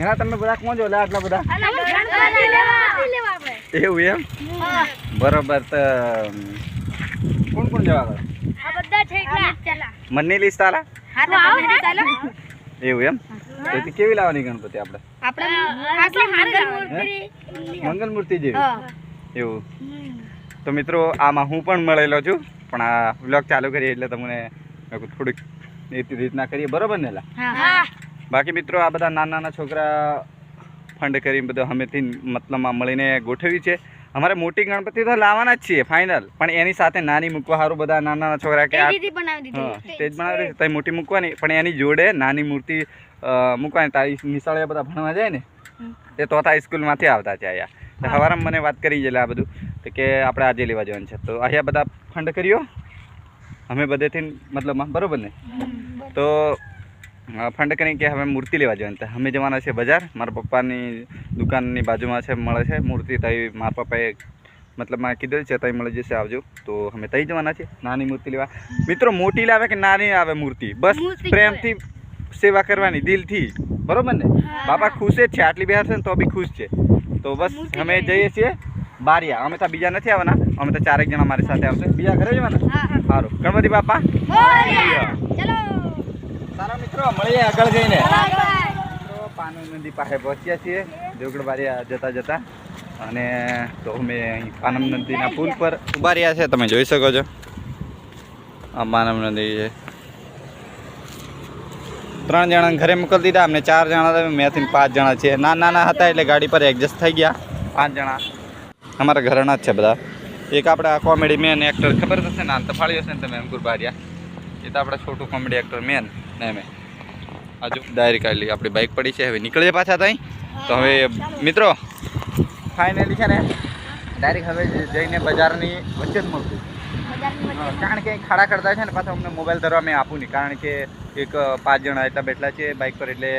એના તમે બધા કોણ જો લે આટલા બધા. ગણપતિ લેવા. લેવા આપણે. એવું એમ. બરોબર તો કોણ કોણ જવા આગળ આ બધા છે એકલા. મનની લિસ્ટ આલા? હા તો આવો ને ચાલો. એવું એમ? તો તે કેવી લાવવાની ગણપતિ આપણે? આપણે આટલી મંગલ મૂર્તિ. મંગલ મૂર્તિ જેવી? એવું. તો મિત્રો આમાં હું પણ મળેલો છું પણ આ વ્લોગ ચાલુ કરીએ એટલે તમને થોડીક એ રીતના કરીએ. બરોબર ને લા? બાકી મિત્રો આ બધા નાના નાના છોકરા ફંડ કરી બધા અમેથી મતલબમાં મળીને ગોઠવી છે. અમારે મોટી ગણપતિ તો લાવવાના જ છીએ ફાઇનલ પણ એની સાથે નાની મૂકવા સારું બધા નાના નાના છોકરા કે સ્ટેજ બનાવી ત્યાં મોટી મૂકવાની પણ એની જોડે નાની મૂર્તિ મૂકવાની. તારી નિશાળે બધા ભણવા જાય ને એ તો હતા સ્કૂલમાંથી આવતા છે અહીંયા. તો સવારમાં મને વાત કરી એટલે આ બધું. તો કે આપણે આજે લેવા જવાનું છે. તો અહીંયા બધા ફંડ કર્યો? અમે બધેથી મતલબમાં બરોબર ને? તો ફંડ કરીને કે હવે મૂર્તિ લેવા જવાનું. તો અમે જવાના છે બજાર. મારા પપ્પાની દુકાનની બાજુમાં છે મળે છે મૂર્તિ. તઈ મારા પપ્પાએ મતલબ મતલબમાં કીધેલ છે તઈ મળી જશે આવજો. તો અમે તઈ જવાના છે નાની મૂર્તિ લેવા. મિત્રો મોટી લાવે કે નાની આવે મૂર્તિ? બસ પ્રેમથી સેવા કરવાની દિલથી. બરાબર ને? બાપા ખુશ જ છે આટલી બહાર છે ને તો બી ખુશ છે. તો બસ અમે જઈએ છીએ બારિયા. અમે તો બીજા નથી આવવાના. અમે તો ચારેક જણા મારી સાથે આવશે. બીજા ઘરે જવાના? સારું ગણપતિ બાપા? સારા મિત્રો મળીએ આગળ જઈને. પાનમ નદી પાસે પહોંચ્યા છીએ. દેવગઢ જતા જતા. અને તો અમે પાનમ નદીના પુલ પર ઊભા રહ્યા છે. તમે જોઈ શકો છો. આ પાનમ નદી છે. ત્રણ જણા ઘરે મોકલી દીધા. અમને ચાર જણા હતા. મેથી પાંચ જણા છે ના નાના હતા એટલે ગાડી પર એડજસ્ટ થઈ ગયા. પાંચ જણા. અમારા ઘરના જ છે બધા. એક આપણે આ કોમેડી મેન એક્ટર ખબર જ હશે ને? તફાળી હશે ને તમે અંકુર બારિયા. એ તો આપણે છોટું કોમેડી એક્ટર મેન ને અમે. હજુ ડાયરી કાઢી આપણી બાઇક પડી છે. હવે નીકળીએ પાછા ત્યાં તો હવે મિત્રો ફાઇનલી છે ને ડાયરેક્ટ હવે જઈને બજારની વચ્ચે જ મળતું કારણ કે ખાડા કરતા છે ને પાછા અમને મોબાઈલ ધરવા મેં આપું નહીં. કારણ કે એક પાંચ જણા એટલા બેઠલા છે બાઇક પર એટલે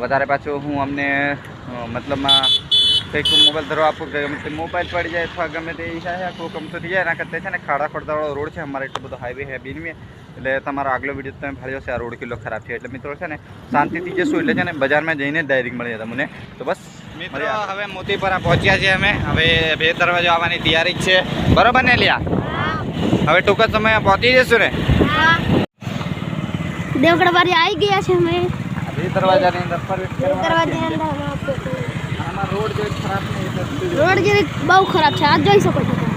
વધારે પાછું હું અમને મતલબમાં કંઈક મોબાઈલ ધરો આપો ગમે તે મોબાઈલ પડી જાય અથવા ગમે તે ઈચ્છા કમ કોઈ કમતો થઈ જાય એના કરતા છે ને ખાડા ખોડતાવાળો રોડ છે અમારે એટલો બધો હાઈવે હે બીનવી. એટલે તમારો આગલો વીડિયો તમે ભાળ્યો છે આ રોડ કિલો ખરાબ છે એટલે મિત્રો છે ને શાંતિથી જશું એટલે છે ને બજારમાં જઈને ડાયરેક્ટ મળી જાય તમને તો બસ મિત્રો હવે મોતીપરા પહોંચ્યા છીએ અમે. હવે બે દરવાજો આવવાની તૈયારી જ છે. બરોબર ને લ્યા? હવે ટૂંક જ તમે પહોંચી જશું ને? દેવગઢ બારી આવી ગયા છે અમે. બે દરવાજાની અંદર દરવાજાની અંદર રોડ જો ખરાબ નહીં એટલે રોડ જે બહુ ખરાબ છે આ જોઈ શકો છો તમે.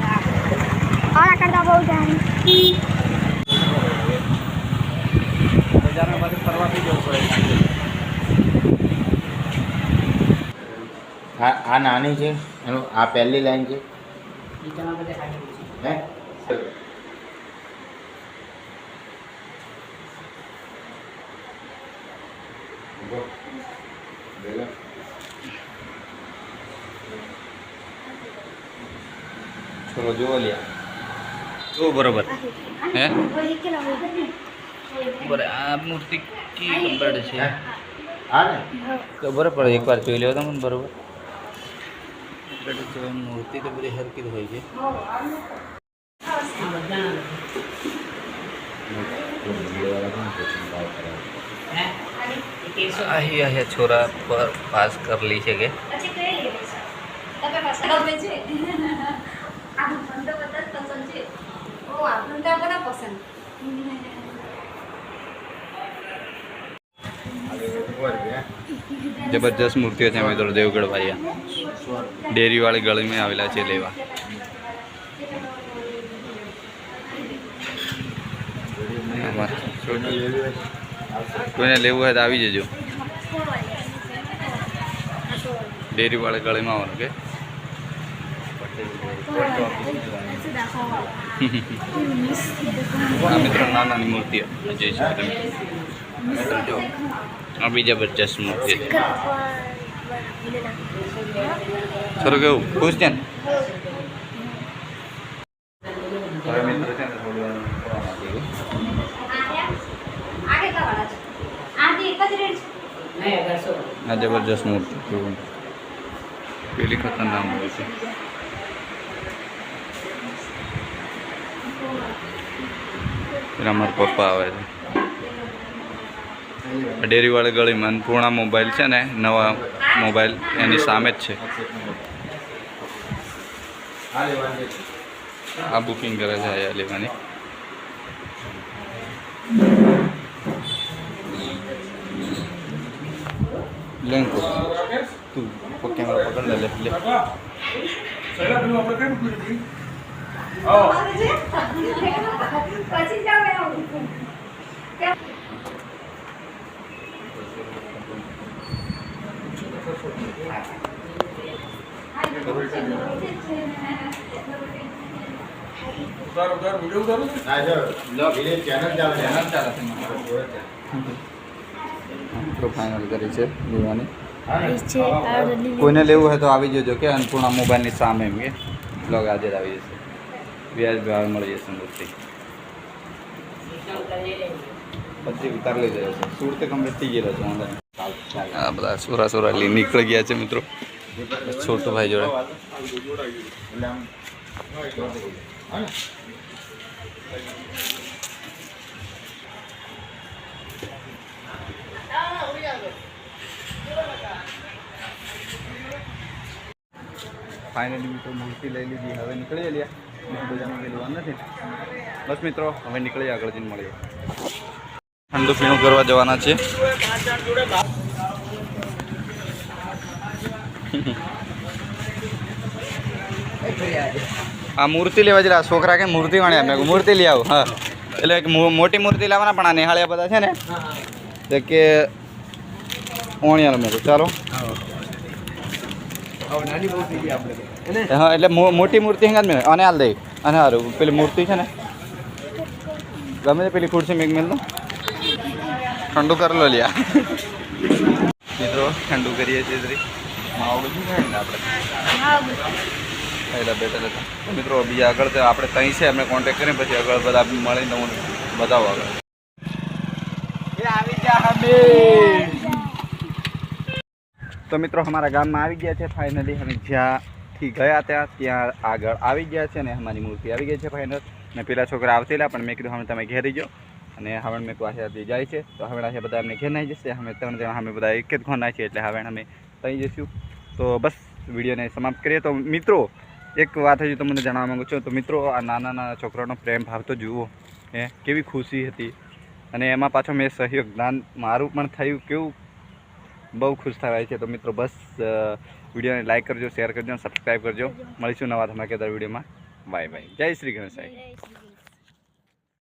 આના કરતા બહુ જાણી. આ નાની છે એનું આ પહેલી લાઈન છે. હે? ચલો જોવો લ્યા જો બરોબર. હે? બરાબર આ મૂર્તિ કી કમ્પેર્ડ છે. હે? આ ને? ખબર પડે એકવાર જોઈ લેવો તમને બરોબર. મૂર્તિ તો બધી હરકી હોય છે. આહી આહી છોરા પર પાસ કરી લી છે કે? જબરજસ્ત મૂર્તિઓ છે મિત્રો દેવગઢ વાળિયા ડેરીવાળી ગળીમાં આવેલા છે લેવા. કોઈને લેવું હોય તો આવી જજો. ડેરીવાળી ગળીમાં આવવાનું કે આ મિત્રો નાનાની મૂર્તિઓ જોઈ છે તમે આ બી જબરજસ્ત મૂર્તિ. છે થોડું કેવું? ખુશ છે ને? હવે મિત્રો છે ને થોડું ફરવા માંગી ગયું. આ જબરજસ્ત મૂર્તિ. પેલી ખતરનાક મૂર્તિ. અમારા પપ્પા આવે છે. ડેરીવાળી ગળીમાં પૂર્ણા મોબાઈલ છે ને, નવા મોબાઈલ એની સામે જ છે. આ બુકિંગ કરે છે આ લેવાની. લેન કો તું કેમેરા પકડ લે લે. પછી જાવ ના જો લો વિલેજ ચેનલ ચાલે ચેનલ ચાલે મિત્રો ફાઇનલ કરી છે લેવાની છે આ કોઈને લેવું હોય તો આવી જજો કે અન્નપૂર્ણા મોબાઈલની સામે એમ કે. બ્લોગ આજે જ આવી જશે. વ્યાજ ભાવ મળી જશે મૂર્તિ પછી ઉતાર લઈ જાય છે. સુરત કમ્પ્લીટ થઈ ગયેલો છે આ બધા સોરા સોરા લઈ નીકળી ગયા છે મિત્રો. છોટો ભાઈ જોડે? ફાઇનલી મિત્રો મૂર્તિ લઈ લીધી હવે નીકળી લ્યા. બસ મિત્રો, હવે નીકળી આગળ જઈને મળીએ. ઠંડુ પીણું કરવા જવાના છે આ મૂર્તિ લેવા જરા છોકરા કે મૂર્તિ મેં કીધું મૂર્તિ લઈ આવું, હા. એટલે એક મોટી મૂર્તિ લાવવાના, પણ આ નિહાળ્યા બધા છે ને કે ઓણિયા મેં ચાલો. એટલે મોટી મૂર્તિ હેંગા મેં? અને હાલ દઈ અને સારું પેલી મૂર્તિ છે ને? ગમે તે પેલી ખુરશી મેં મેલ ઠંડુ કરી લો લ્યા. મિત્રો, ઠંડુ કરીએ છીએ જરી માવો બધું ખાય ને આપણે? પહેલાં મિત્રો, બીજા આગળ તો આપણે ત્યાં છે. એમને કોન્ટેક્ટ કરીને પછી આગળ બધા મળીને હું બતાવો આગળ. તો મિત્રો, અમારા ગામમાં આવી ગયા છે ફાઇનલી અમે જ્યાંથી ગયા ત્યાં ત્યાં આગળ આવી ગયા છે અને અમારી મૂર્તિ આવી ગઈ છે ફાઇનલ ને પેલા છોકરા આવતેલા, પણ મેં કીધું હવે તમે ઘેરી જો અને હવે મેં પાસેથી જાય છે, તો હવે અહીંયા બધા અમને ઘેર નાઈ જશે. અમે ત્રણ જણા, અમે બધા એક જ ઘર નાખીએ છીએ, એટલે હવે અમે થઈ જઈશું તો બસ, વિડીયોને સમાપ્ત કરીએ. તો મિત્રો, એક વાત હજી તમને જણાવવા માગું છું. તો મિત્રો, આ નાના નાના છોકરાનો પ્રેમ ભાવ તો જુઓ, હે, કેવી ખુશી હતી. અને એમાં પાછો મેં સહયોગ, જ્ઞાન મારું પણ થયું, કેવું બહુ ખુશ થવાય છે. તો મિત્રો, બસ વિડીયોને લાઇક કરજો શેર કરજો સબસ્ક્રાઈબ કરજો. મળીશું નવા ધમાકેદાર વિડીયોમાં. બાય બાય જય શ્રી ગણેશ કૃષ્ણ.